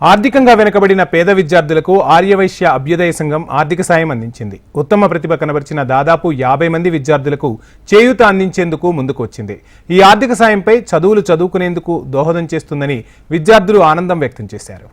ఆర్థికంగా వెనుకబడిన పేద విద్యార్థులకు ఆర్యవైశ్య అభ్యుదయ సంఘం ఆర్థిక సాయం అందించింది. ఉత్తమ ప్రతిభ కనబరిచిన దాదాపు యాభై మంది విద్యార్థులకు చేయూత అందించేందుకు ముందుకు వచ్చింది ఈ ఆర్థిక సాయంపై చదువులు చదువుకునేందుకు దోహదం చేస్తుందని విద్యార్థులు ఆనందం వ్యక్తం చేశారు.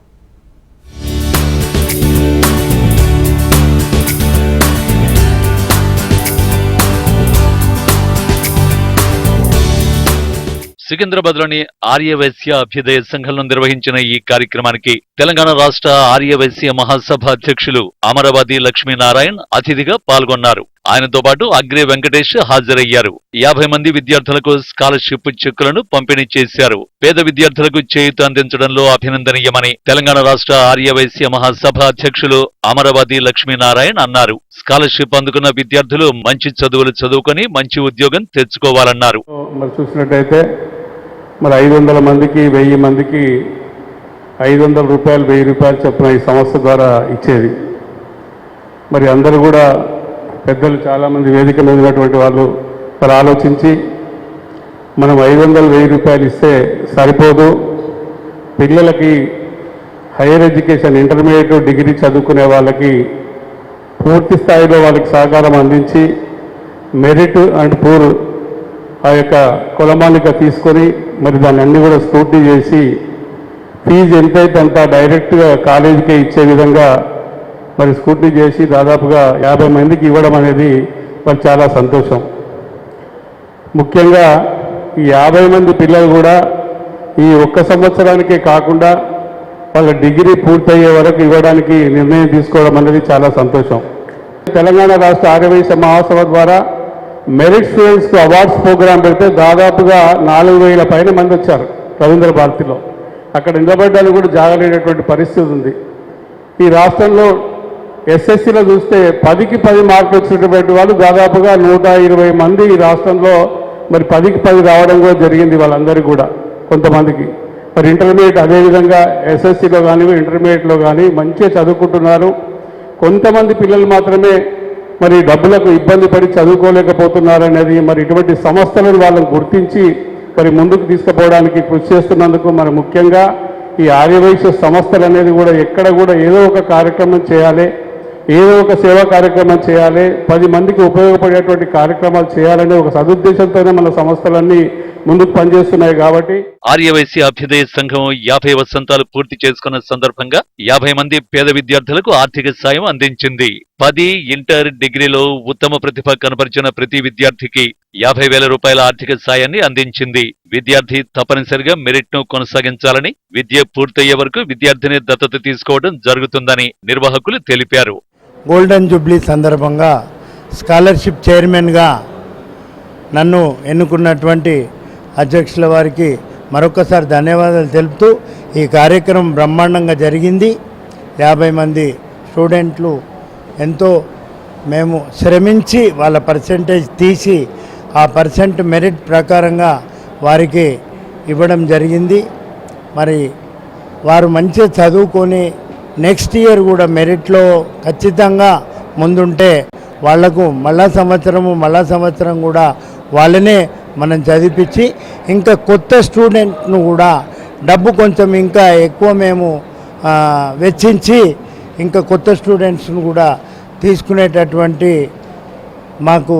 సికింద్రాబాద్లోని ఆర్యవైశ్య అభ్యుదయ సంఘంలో నిర్వహించిన ఈ కార్యక్రమానికి తెలంగాణ రాష్ట్ర ఆర్యవైశ్య మహాసభ అధ్యక్షులు అమరావతి లక్ష్మీనారాయణ అతిథిగా పాల్గొన్నారు. ఆయనతో పాటు అగ్రి వెంకటేష్ హాజరయ్యారు. యాభై మంది విద్యార్థులకు స్కాలర్షిప్ చెక్కులను పంపిణీ చేశారు. పేద విద్యార్థులకు చేయూత అందించడంలో అభినందనీయమని తెలంగాణ రాష్ట్ర ఆర్యవైశ్య మహాసభ అధ్యక్షులు అమరావతి లక్ష్మీనారాయణ అన్నారు. స్కాలర్షిప్ అందుకున్న విద్యార్థులు మంచి చదువులు చదువుకొని మంచి ఉద్యోగం తెచ్చుకోవాలన్నారు. చూసినట్టయితే మరి ఐదు వందల మందికి వెయ్యి మందికి ఐదు వందల రూపాయలు వెయ్యి రూపాయలు చొప్పున ఈ సంస్థ ద్వారా ఇచ్చేది. మరి అందరూ కూడా పెద్దలు చాలామంది వేదిక మీద ఉన్నటువంటి వాళ్ళు మరి ఆలోచించి మనం ఐదు వందలు వెయ్యి రూపాయలు ఇస్తే సరిపోదు. పిల్లలకి హైయర్ ఎడ్యుకేషన్ ఇంటర్మీడియట్ డిగ్రీ చదువుకునే వాళ్ళకి పూర్తి స్థాయిలో వాళ్ళకి సహకారం అందించి మెరిట్ అండ్ పూర్ ఆ యొక్క కులమాలిక తీసుకొని మరి దాన్ని అన్ని కూడా స్ఫూర్తి చేసి ఫీజు ఎంతైతే అంత డైరెక్ట్గా కాలేజీకే ఇచ్చే విధంగా మరి స్ఫూర్తి చేసి దాదాపుగా యాభై మందికి ఇవ్వడం అనేది మరి చాలా సంతోషం. ముఖ్యంగా ఈ యాభై మంది పిల్లలు కూడా ఈ ఒక్క సంవత్సరానికే కాకుండా వాళ్ళ డిగ్రీ పూర్తయ్యే వరకు ఇవ్వడానికి నిర్ణయం తీసుకోవడం అనేది చాలా సంతోషం. తెలంగాణ రాష్ట్ర ఆర్యవైశ్య మహాసభ ద్వారా మెరిట్ స్టూడెంట్స్కి అవార్డ్స్ ప్రోగ్రాం పెడితే దాదాపుగా నాలుగు వేల పైన మంది వచ్చారు రవీంద్ర భారతిలో. అక్కడ నిలబడ్డానికి కూడా జాగలేనటువంటి పరిస్థితి ఉంది. ఈ రాష్ట్రంలో ఎస్ఎస్సీలో చూస్తే పదికి పది మార్కులు వచ్చినటువంటి వాళ్ళు దాదాపుగా నూట ఇరవై మంది ఈ రాష్ట్రంలో మరి పదికి పది రావడం కూడా జరిగింది వాళ్ళందరికీ కూడా కొంతమందికి. మరి ఇంటర్మీడియట్ అదేవిధంగా ఎస్ఎస్సీలో కానీ ఇంటర్మీడియట్లో కానీ మంచిగా చదువుకుంటున్నారు. కొంతమంది పిల్లలు మాత్రమే మరి డబ్బులకు ఇబ్బంది పడి చదువుకోలేకపోతున్నారనేది మరి ఇటువంటి సమస్యలను వాళ్ళని గుర్తించి మరి ముందుకు తీసుకుపోవడానికి కృషి చేస్తున్నందుకు మరి ముఖ్యంగా ఈ ఆర్యవైశ్య సంస్థలు అనేది కూడా ఎక్కడ కూడా ఏదో ఒక కార్యక్రమం చేయాలి ఏదో ఒక సేవా కార్యక్రమం చేయాలి పది మందికి ఉపయోగపడేటువంటి కార్యక్రమాలు చేయాలనే ఒక సదుద్దేశంతోనే మన సంస్థలన్నీ ముందుకు పనిచేస్తున్నాయి కాబట్టి ఆర్యవైశ్య అభ్యుదయ సంఘం యాభై వసంతాలు పూర్తి చేసుకున్న సందర్భంగా యాభై మంది పేద విద్యార్థులకు ఆర్థిక సాయం అందించింది. పది ఇంటర్ డిగ్రీలో ఉత్తమ ప్రతిభ కనపరిచిన ప్రతి విద్యార్థికి యాభై వేల రూపాయల ఆర్థిక సాయాన్ని అందించింది. విద్యార్థి తప్పనిసరిగా మెరిట్ను కొనసాగించాలని విద్య పూర్తయ్యే వరకు విద్యార్థిని దత్తత తీసుకోవడం జరుగుతుందని నిర్వాహకులు తెలిపారు. గోల్డెన్ జూబ్లీ సందర్భంగా స్కాలర్షిప్ చైర్మన్గా నన్ను ఎన్నుకున్నటువంటి అధ్యక్షుల వారికి మరొకసారి ధన్యవాదాలు తెలుపుతూ ఈ కార్యక్రమం బ్రహ్మాండంగా జరిగింది. యాభై మంది స్టూడెంట్లు ఎంతో మేము శ్రమించి వాళ్ళ పర్సంటేజ్ తీసి ఆ పర్సెంట్ మెరిట్ ప్రకారంగా వారికి ఇవ్వడం జరిగింది. మరి వారు మంచిగా చదువుకొని నెక్స్ట్ ఇయర్ కూడా మెరిట్లో ఖచ్చితంగా ముందుంటే వాళ్ళకు మళ్ళా సంవత్సరము మళ్ళా సంవత్సరం కూడా వాళ్ళనే మనం చదివించి ఇంకా కొత్త స్టూడెంట్ను కూడా డబ్బు కొంచెం ఇంకా ఎక్కువ మేము వెచ్చించి ఇంకా కొత్త స్టూడెంట్స్ను కూడా తీసుకునేటటువంటి మాకు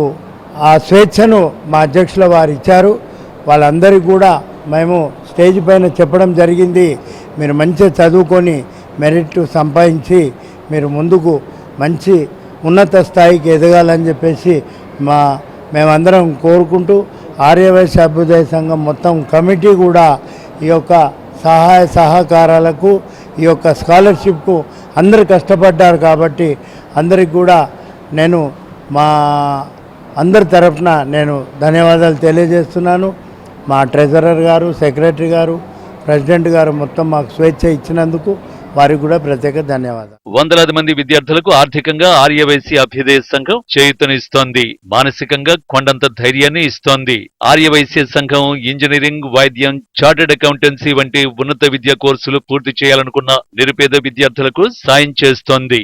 ఆ స్వేచ్ఛను మా అధ్యక్షుల వారు ఇచ్చారు. వాళ్ళందరికీ కూడా మేము స్టేజ్ పైన చెప్పడం జరిగింది. మీరు మంచిగా చదువుకొని మెరిట్ సంపాదించి మీరు ముందుకు మంచి ఉన్నత స్థాయికి ఎదగాలని చెప్పేసి మా మేమందరం కోరుకుంటూ ఆర్యవైశ్య అభ్యుదయ సంఘం మొత్తం కమిటీ కూడా ఈ యొక్క సహాయ సహకారాలకు ఈ యొక్క స్కాలర్షిప్కు అందరు కష్టపడ్డారు కాబట్టి అందరికి కూడా నేను మా అందరి తరఫున నేను ధన్యవాదాలు తెలియజేస్తున్నాను. మా ట్రెజరర్ గారు సెక్రటరీ గారు ప్రెసిడెంట్ గారు మొత్తం మాకు స్వేచ్ఛ ఇచ్చినందుకు వారికి కూడా ప్రత్యేక ధన్యవాదాలు. వందలాది మంది విద్యార్థులకు ఆర్థికంగా ఆర్యవైశ్య అభ్యుదయ సంఘం చేయుతనిస్తోంది. మానసికంగా కొండంత ధైర్యాన్ని ఇస్తోంది. ఆర్యవైశ్య సంఘం ఇంజనీరింగ్ వైద్యం చార్టెడ్ అకౌంటెన్సీ వంటి ఉన్నత విద్యా కోర్సులు పూర్తి చేయాలనుకున్న నిరుపేద విద్యార్థులకు సాయం చేస్తోంది.